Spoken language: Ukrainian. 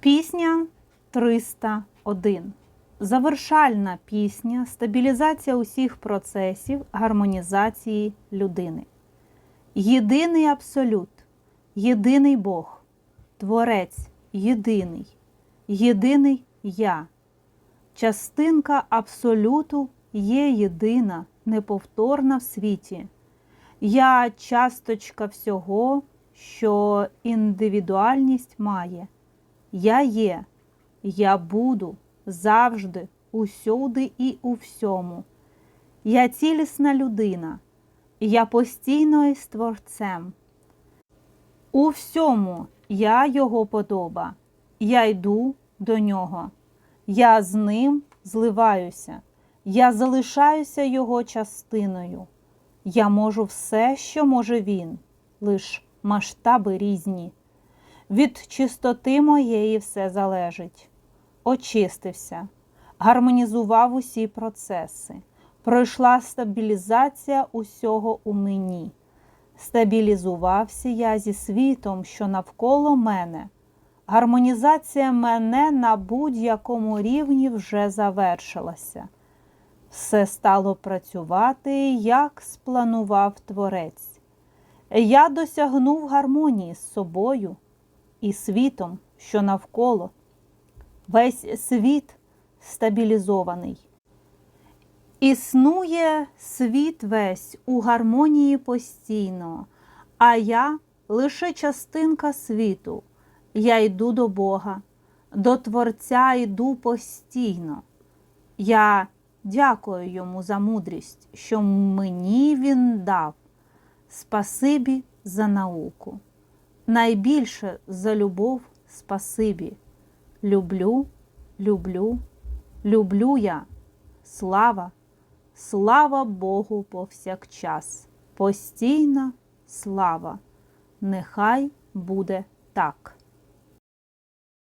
Пісня 301. Завершальна пісня, стабілізація усіх процесів гармонізації людини. Єдиний абсолют, єдиний Бог, Творець єдиний, єдиний Я. Частинка абсолюту є єдина, неповторна в світі. Я часточка всього, що індивідуальність має. Я є, я буду завжди, усюди і у всьому. Я цілісна людина, я постійно із творцем. У всьому я його подоба, я йду до нього, я з ним зливаюся, я залишаюся його частиною. Я можу все, що може він, лиш масштаби різні. Від чистоти моєї все залежить. Очистився, гармонізував усі процеси. Пройшла стабілізація усього у мені. Стабілізувався я зі світом, що навколо мене. Гармонізація мене на будь-якому рівні вже завершилася. Все стало працювати, як спланував творець. Я досягнув гармонії з собою і світом, що навколо. Весь світ стабілізований. Існує світ весь у гармонії постійно, а я лише частинка світу. Я йду до Бога, до Творця йду постійно. Я дякую йому за мудрість, що мені він дав. Спасибі за науку. Найбільше за любов спасибі. Люблю, люблю, люблю я. Слава, слава Богу повсякчас. Постійна слава. Нехай буде так.